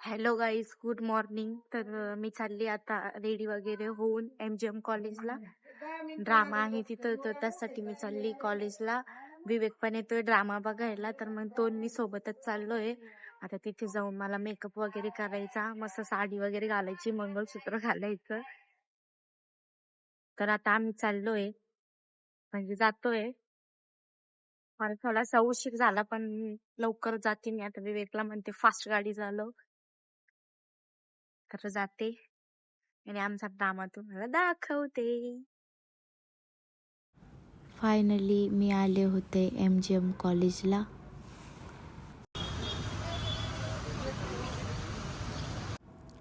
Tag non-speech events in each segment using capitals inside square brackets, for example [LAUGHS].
Hello guys good morning. तर मी चालली आता रेडी वगैरे होऊन एम जी एम कॉलेजला. ड्रामा आहे तिथं तर त्यासाठी मी चालली कॉलेजला. विवेक पण येतोय ड्रामा बघायला तर मग दोन मी सोबतच चाललोय. आता तिथे जाऊन मला मेकअप वगैरे करायचा मस्त साडी वगैरे घालायची मंगळसूत्र घालायचं. तर आता आम्ही चाललोय. म्हणजे जातोय. मला थोडासा उशीर झाला पण लवकर जाते मी. आता विवेकला म्हणते फास्ट गाडी झालो तर जाते. आणि आमचा ड्रामा तुम्हाला दाखवते. फायनली मी आले होते एम जी एम कॉलेजला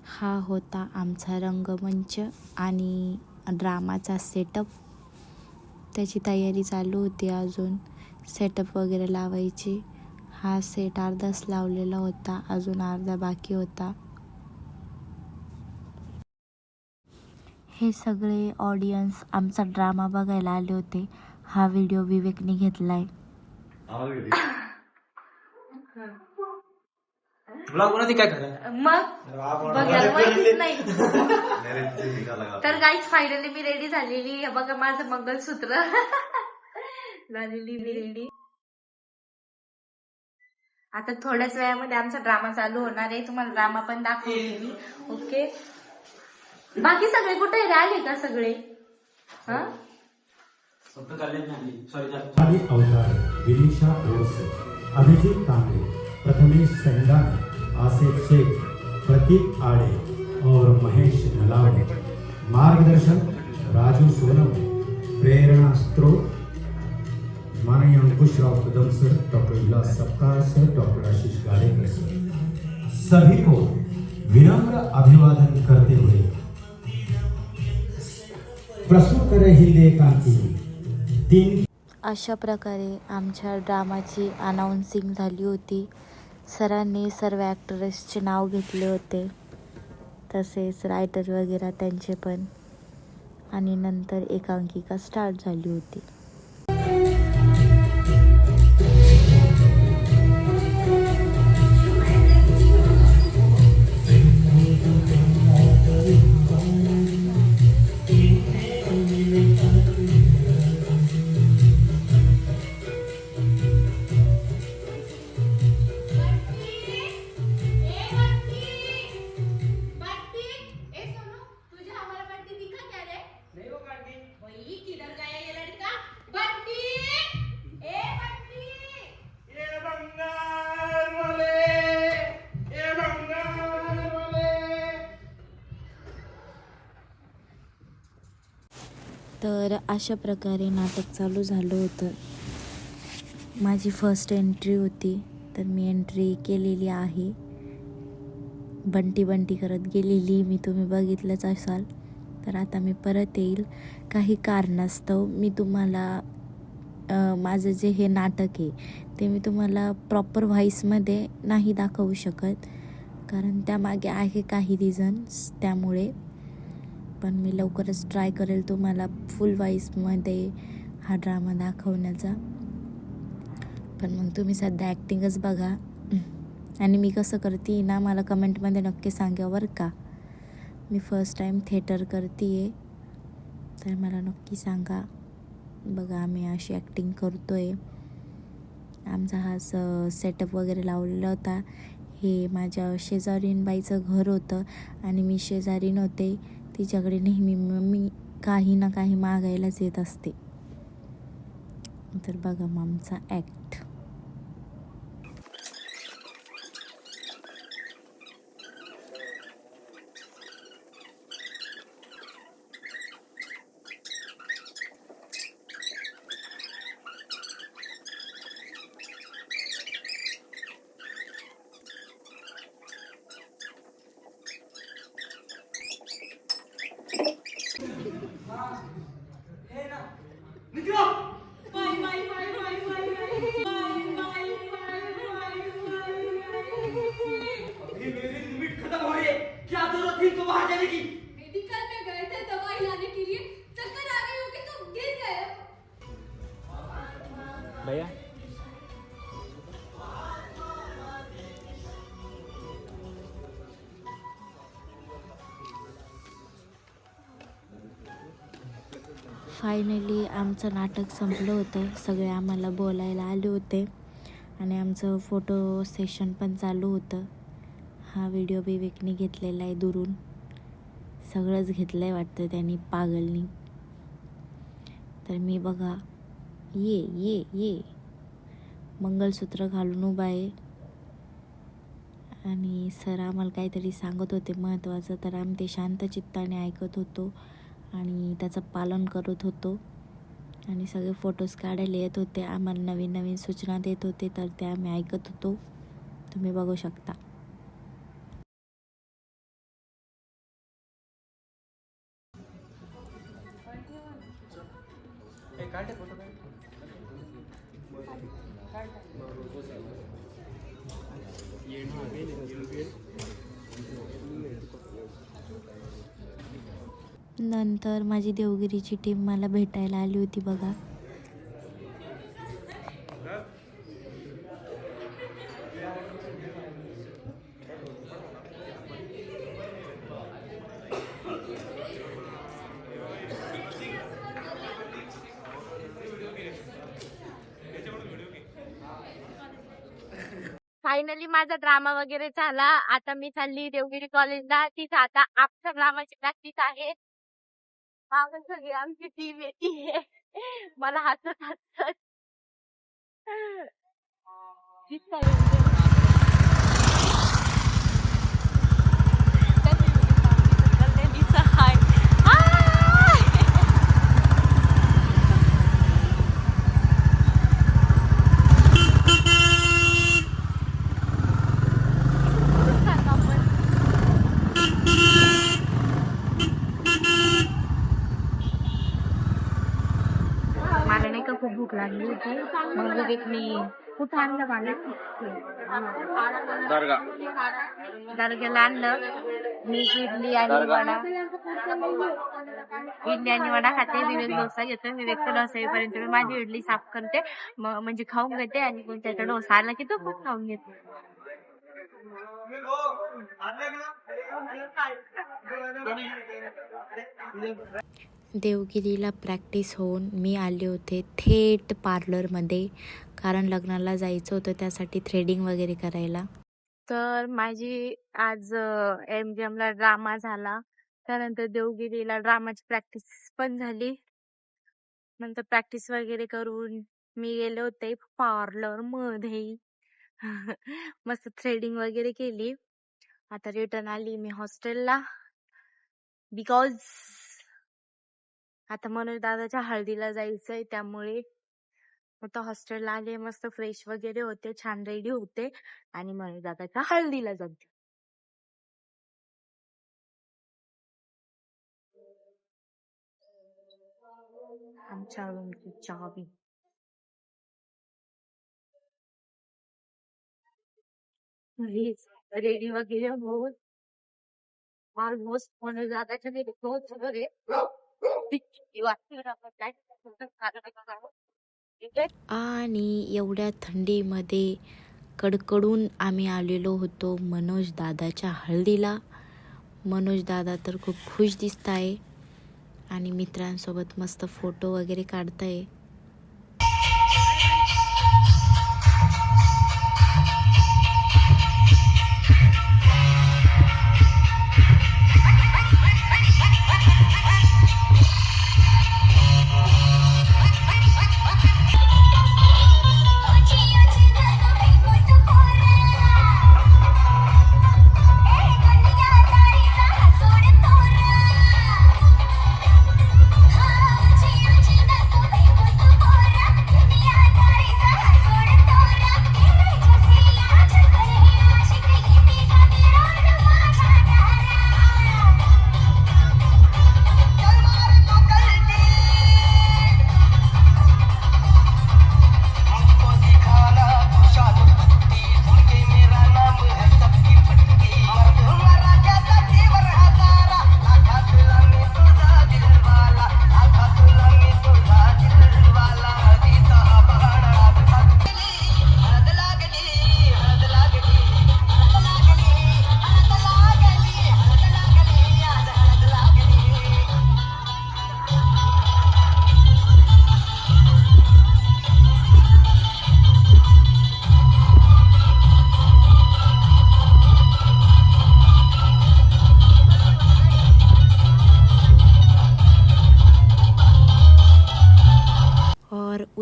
हा होता आमचा रंगमंच आणि ड्रामाचा सेटअप त्याची तयारी चालू होती अजून. सेटअप वगैरे लावायची. हा सेट अर्धाच लावलेला होता. अजून अर्धा बाकी होता. हे सगळे ऑडियन्स आमचा ड्रामा बघायला आले होते. हा व्हिडिओ विवेकने घेतलाय. मग बघायला माहितीच नाही. तर गाईज फायनली मी रेडी झालेली. हे बघा माझं मंगलसूत्र. झालेली मी रेडी आता थोड्याच वेळामध्ये आमचा ड्रामा चालू होणार आहे. तुम्हाला ड्रामा पण दाखवते मी. ओके बाकी सगळे कुठे आले का सगळे? हा? फक्त कल्याण झाली. सॉरी आदि अवतार विनिशा ओरसे अभिजीत कांबळे प्रथमेश सेंडाने आसिफ शेख प्रतीक आड़े और महेश नलावड़े. मार्गदर्शन राजू सोनवणे. प्रेरणा स्त्रोत माननीय अंकुशराव कदम सर डॉक्टर विलास सप्ताह sir doctor Ashish Gadekar sir. सभी को विनम्र अभिवादन करते हुए प्रस्तुत कर रही तीन अशा प्रकारे आमच्या ड्रामाची अनाऊन्सिंग झाली होती. सरांनी सर्व ॲक्टरेसचे नाव घेतले होते. तसेच रायटर वगैरे त्यांचे पण. आणि नंतर एकांकिका स्टार्ट झाली होती. तर अशा प्रकारे नाटक चालू झालं होतं. माझी फर्स्ट एंट्री होती तर मी एंट्री केलेली आहे. बंटी बंटी करत गेलेली मी तुम्ही बघितलंच असाल. तर आता मी परत येईल. काही कारणास्तव मी तुम्हाला माझं जे हे नाटक आहे ते मी तुम्हाला प्रॉपर व्हॉईसमध्ये नाही दाखवू शकत. कारण त्यामागे आहे काही रिझन्स त्यामुळे पण मी लवकरच ट्राय करेल तुम्हाला फुल व्हॉईसमध्ये हा ड्रामा दाखवण्याचा. पण मग तुम्ही सध्या ॲक्टिंगच बघा. आणि मी कसं करते ना मला कमेंटमध्ये नक्की सांगा बरं का. मी फर्स्ट टाईम थिएटर करते आहे तर मला नक्की सांगा. बघा आम्ही अशी ॲक्टिंग करतो आहे आमचा हा स सेटअप वगैरे लावलेला होता. हे माझ्या शेजारीन बाईचं घर होतं. आणि मी शेजारीन होते. तिच्याकडे नेहमी म- मी काही ना काही मागायलाच येत असते. तर बघा मग आमचा ॲक्ट फायनली आमचं नाटक संपलं होतं. सगळे आम्हाला बोलायला आले होते. आणि आमचं फोटो सेशन पण चालू होतं. हा व्हिडिओ विवेकने घेतलेला आहे दुरून. सगळंच घेतलं आहे वाटतं त्यांनी पागलनी. तर मी बघा ये ये ये. मंगलसूत्र घालून उभा आहे. आणि सर आम्हाला काहीतरी सांगत होते महत्त्वाचं. तर आम्ही ते शांत चित्ताने ऐकत होतो आणि त्याचं पालन करत होतो. आणि सगळे फोटोज काढायला येत होते. आम्हाला नवीन नवीन सूचना देत होते तर ते आम्ही ऐकत होतो. तुम्ही बघू शकता. नंतर माझी देवगिरीची टीम मला भेटायला आली होती बघा. फायनली माझा ड्रामा वगैरे झाला. आता मी चालली देवगिरी कॉलेजला तिथं आता आफ्टर ड्रामाची प्रॅक्टिस आहे. मागं सगळी आमची टीम येते मला हसत हसत दिसतंय म्हणजे. कल्याणीचं हाय. आय! मला नाही का खूप लागली होती. मग विवेक मी कुठं आणलं मला दर्ग्याला आणलं. मी इडली आणि वडा. इडली आणि वडा खाते. विवेक डोसा घेतो. विवेकचा डोसा येईपर्यंत मी माझी इडली साफ करते. म- म्हणजे खाऊन घेते आणि मग त्याचा डोसा आला की तो पण खाऊन घेते. देवगिरीला प्रॅक्टिस होऊन मी आले होते थेट पार्लरमध्ये कारण लग्नाला जायचं होतं त्यासाठी थ्रेडिंग वगैरे करायला. तर माझी आज एम जी एमला ड्रामा झाला. त्यानंतर देवगिरीला ड्रामाची प्रॅक्टिस पण झाली. नंतर प्रॅक्टिस वगैरे करून मी गेले होते पार्लरमध्ये [LAUGHS] मस्त थ्रेडिंग वगैरे केली. आता रिटर्न आली मी हॉस्टेलला बिकॉज आता मनोज दादाच्या हळदीला जायचंय त्यामुळे. आता हॉस्टेलला आले मस्त फ्रेश वगैरे होते छान रेडी होते आणि मनोज दादाच्या हळदीला जाते. आमच्या रूमची चावी. रेडी वगैरे होऊन. ऑलमोस्ट मनोज दादाच्या घरी पोहोचलो रे. आणि एवढ्या थंडीमध्ये कडकडून आम्ही आलेलो होतो मनोज दादाच्या हळदीला. मनोज दादा तर खूप खुश दिसत आहे आणि मित्रांसोबत मस्त फोटो वगैरे काढताय.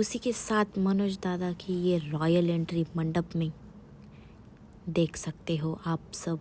उसी के साथ मनोज दादा की ये रॉयल एंट्री मंडप में देख सकते हो आप सब।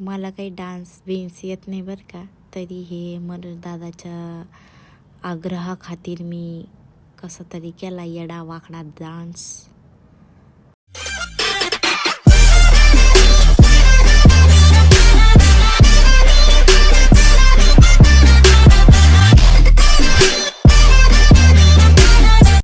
मला काही डान्स बिन्स येत नाही बरं का। तरी हे मरदादाच्या दादाच्या आग्रहाखातीर मी कसा तरी केला येडा वाकडा डान्स.